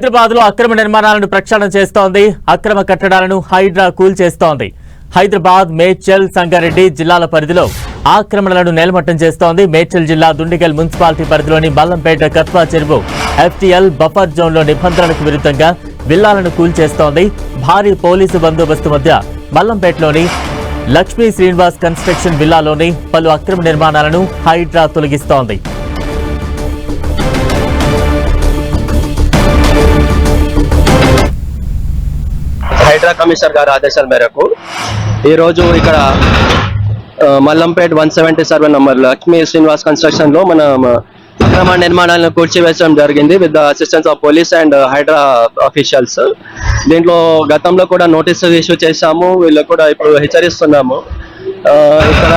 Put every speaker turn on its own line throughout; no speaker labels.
హైదరాబాద్లో అక్రమ నిర్మాణాలను ప్రక్షాళన చేస్తోంది. అక్రమ కట్టడాలను హైడ్రా కూల్ చేస్తోంది. హైదరాబాద్ మేడ్చల్ సంగారెడ్డి జిల్లాల పరిధిలో ఆక్రమణలను నేలమట్టం చేస్తోంది. మేడ్చల్ జిల్లా దుండిగల్ మున్సిపాలిటీ పరిధిలోని బల్లంపేట కత్వా చెరువు ఎఫ్టీఎల్ బఫర్ జోన్లో నిబంధనలకు విరుద్ధంగా విల్లాలను కూల్ చేస్తోంది. భారీ పోలీసు బందోబస్తు మధ్య బల్లంపేటలోని లక్ష్మీ శ్రీనివాస్ కన్స్ట్రక్షన్ విల్లాలోని పలు అక్రమ నిర్మాణాలను హైడ్రా తొలగిస్తోంది.
హైడ్రా కమిషనర్ గారి ఆదేశాల మేరకు ఈరోజు ఇక్కడ Mallampet one seventy seven number Lakshmi Srinivas కన్స్ట్రక్షన్లో మన అక్రమ నిర్మాణాలను కూర్చివేసడం జరిగింది with the assistance of police and Hydra officials దీంట్లో గతంలో కూడా నోటీసులు ఇష్యూ చేశాము వీళ్ళు కూడా ఇప్పుడు హెచ్చరిస్తున్నాము. ఇక్కడ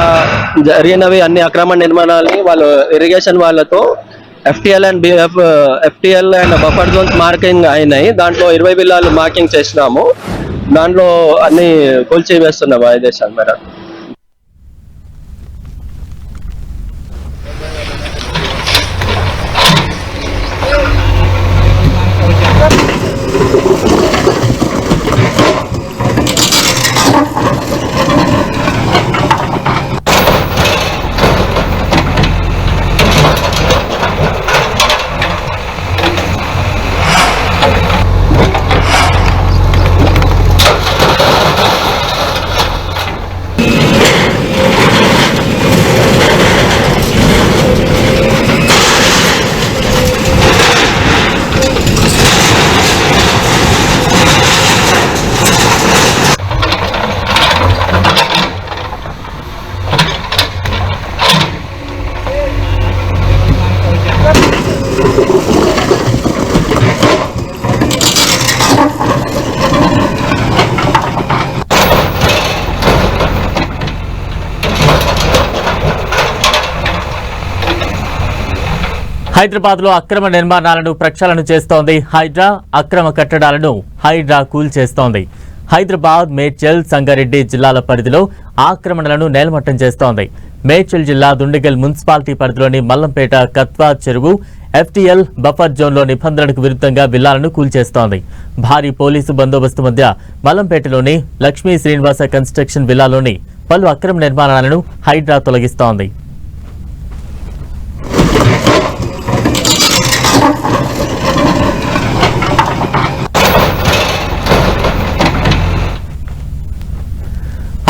జరిగినవి అన్ని అక్రమ నిర్మాణాలని వాళ్ళు ఇరిగేషన్ వాళ్ళతో FTL and BF FTL and buffer zones marking అయినాయి. దాంట్లో ఇరవై బిల్లాలు మార్కింగ్ చేసినాము. దాంట్లో అన్ని కూల్చి వేస్తున్నాము ఆదేశాలు మేడం
హైదరాబాద్లో అక్రమ నిర్మాణాలను ప్రక్షాళన చేస్తోంది. హైడ్రా అక్రమ కట్టడాలను హైడ్రా కూల్ చేస్తోంది. హైదరాబాద్ మేడ్చల్ సంగారెడ్డి జిల్లాల పరిధిలో ఆక్రమణలను నేలమట్టం చేస్తోంది. మేడ్చల్ జిల్లా దుండిగల్ మున్సిపాలిటీ పరిధిలోని మల్లంపేట కత్వా చెరువు ఎఫ్టీఎల్ బఫర్ జోన్లో నిబంధనలకు విరుద్ధంగా విల్లాలను కూల్చేస్తోంది భారీ పోలీసు బందోబస్తు మధ్య మల్లంపేటలోని లక్ష్మీ శ్రీనివాస కన్స్ట్రక్షన్ విల్లాలోని పలు అక్రమ నిర్మాణాలను హైడ్రా తొలగిస్తోంది.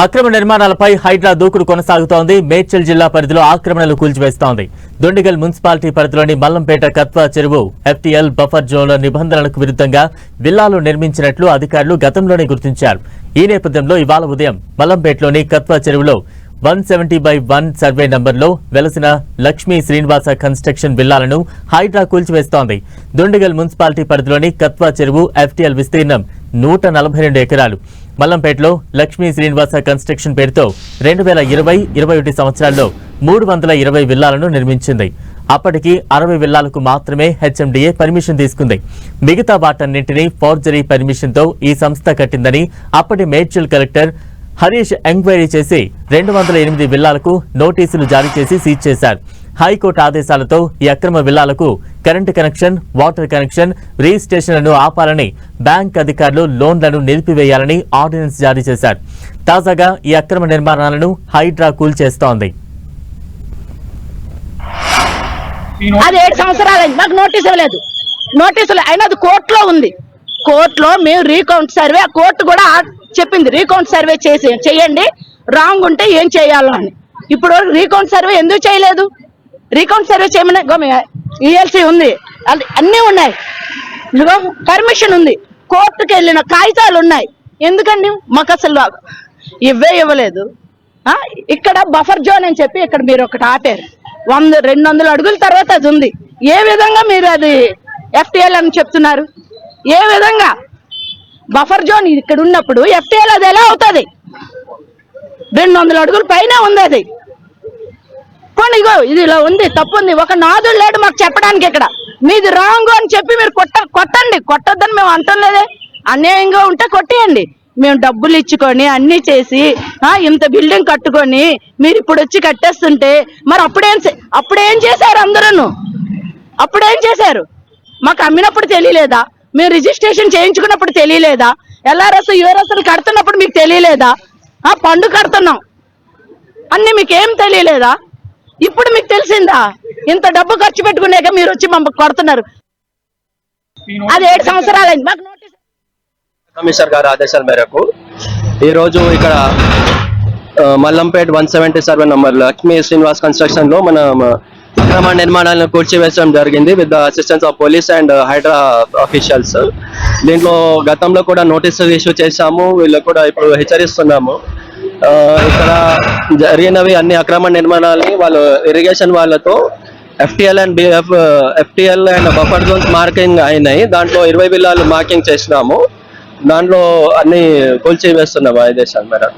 అక్రమ నిర్మాణాలపై హైడ్రా దూకుడు కొనసాగుతోంది. మేడ్చల్ జిల్లా పరిధిలో ఆక్రమణలు కూల్చివేస్తోంది. దొండిగల్ మున్సిపాలిటీ పరిధిలోని మల్లంపేట కత్వా చెరువు ఎఫ్టీఎల్ బఫర్ జోన్ల నిబంధనలకు విరుద్ధంగా విల్లాలు నిర్మించినట్లు అధికారులు గతంలోనే గుర్తించారు. ఈ నేపథ్యంలో ఇవాళ ఉదయం మల్లంపేటలోని కత్వా చెరువులో one seventy by one survey నంబర్లో వెలసిన లక్ష్మీ శ్రీనివాస కన్స్ట్రక్షన్ విల్లాలను హైడ్రా కూల్చివేస్తోంది. దొండిగల్ మున్సిపాలిటీ పరిధిలోని కత్వా చెరువు ఎఫ్టీఎల్ విస్తీర్ణం నూట నలభై రెండు ఎకరాలు. మల్లంపేటలో లక్ష్మీ శ్రీనివాస కన్స్ట్రక్షన్ పేరుతో రెండు వేల ఇరవై ఇరవై ఒకటి సంవత్సరాల్లో మూడు వందల ఇరవై విల్లాలను నిర్మించింది. అప్పటికి అరవై విల్లాలకు మాత్రమే హెచ్ఎండిఏ పర్మిషన్ తీసుకుంది. మిగతా వాటన్నింటినీ ఫోర్జరీ పర్మిషన్తో ఈ సంస్థ కట్టిందని అప్పటి మేడ్చల్ కలెక్టర్ హరీష్ ఎంక్వైరీ చేసి రెండు వందల ఎనిమిది విల్లాలకు నోటీసులు జారీ చేసి సీజ్ చేశారు. హైకోర్టు ఆదేశాలతో ఈ అక్రమ విల్లాలకు కరెంటు కనెక్షన్ వాటర్ కనెక్షన్ రిజిస్ట్రేషన్లను ఆపాలని బ్యాంక్ అధికారులు లోన్లను నిలిపివేయాలని ఆర్డినెన్స్ జారీ చేశారు. తాజాగా ఈ అక్రమ నిర్మాణాలను హైడ్రా కూల్చేస్తోంది
అది ఏడు సంవత్సరాలైంది. నాకు నోటీస్ ఇవ్వలేదు. నోటీసులు అయినా అది కోర్టులో ఉంది. కోర్టులో మేము రీకౌంట్ సర్వే ఆ కోర్టు కూడా చెప్పింది. రీకౌంట్ సర్వే చేసి చేయండి. రాంగ్ ఉంటే ఏం చేయాలో అని. ఇప్పుడు రీకౌంట్ సర్వే ఎందుకు చేయలేదు? రీకౌంట్ సర్వే చేయమని ఈఎల్సీ ఉంది. అది అన్నీ ఉన్నాయి. పర్మిషన్ ఉంది. కోర్టుకి వెళ్ళిన కాగితాలు ఉన్నాయి. ఎందుకండి? మాకు అసలు ఇవ్వే ఇవ్వలేదు. ఇక్కడ బఫర్ జోన్ అని చెప్పి ఇక్కడ మీరు ఒకటి ఆపారు. వంద రెండు వందల అడుగుల తర్వాత అది ఉంది. ఏ విధంగా మీరు అది ఎఫ్టీఎల్ అని చెప్తున్నారు? ఏ విధంగా? బఫర్ జోన్ ఇక్కడ ఉన్నప్పుడు ఎఫ్టీఎల్ అది ఎలా అవుతుంది? రెండు వందల అడుగుల పైన ఉంది అది. పోనీ ఇగో ఇది ఇలా ఉంది తప్పు ఉంది ఒక నాదుడు లేడు మాకు చెప్పడానికి ఇక్కడ. మీది రాంగ్ అని చెప్పి మీరు కొట్ట కొట్టండి. కొట్టొద్దని మేము అంటలేదే. అన్యాయంగా ఉంటే కొట్టేయండి. మేము డబ్బులు ఇచ్చుకొని అన్ని చేసి ఇంత బిల్డింగ్ కట్టుకొని మీరు ఇప్పుడు వచ్చి కట్టేస్తుంటే మరి అప్పుడేం చే- అప్పుడేం చేశారు అందరూ అప్పుడేం చేశారు? మాకు అమ్మినప్పుడు తెలియలేదా? మీరు రిజిస్ట్రేషన్ చేయించుకున్నప్పుడు తెలియలేదా? ఎల్ఆర్ఎస్ యూఆర్ఎస్లు కడుతున్నప్పుడు మీకు తెలియలేదా? ఆ పండు కడుతున్నాం. అన్ని మీకేం తెలియలేదా? ఇప్పుడు మీకు తెలిసిందా? ఇంత డబ్బు ఖర్చు పెట్టుకునేగా మీరు వచ్చి మమ్మల్ని కొడుతున్నారు. అది ఏడు సంవత్సరాలైంది మాకు నోటీస్
కమిషనర్ గారి ఆదేశాల మేరకు ఈరోజు ఇక్కడ Mallampet one seventy seven number Lakshmi Srinivas కన్స్ట్రక్షన్లో మన అక్రమ నిర్మాణాలను కూర్చివేసడం జరిగింది with assistance of police and Hydra officials దీంట్లో గతంలో కూడా నోటీసులు ఇష్యూ చేశాము వీళ్ళు కూడా ఇప్పుడు హెచ్చరిస్తున్నాము. ఇక్కడ జరిగినవి అన్ని అక్రమ నిర్మాణాలని వాళ్ళు ఇరిగేషన్ వాళ్ళతో FTL and BF FTL and buffer zones marking అయినాయి. దాంట్లో ఇరవై బిల్లాలు మార్కింగ్ చేసినాము. దాంట్లో అన్ని కూల్చి వేస్తున్నాము ఆదేశాలు మేడం.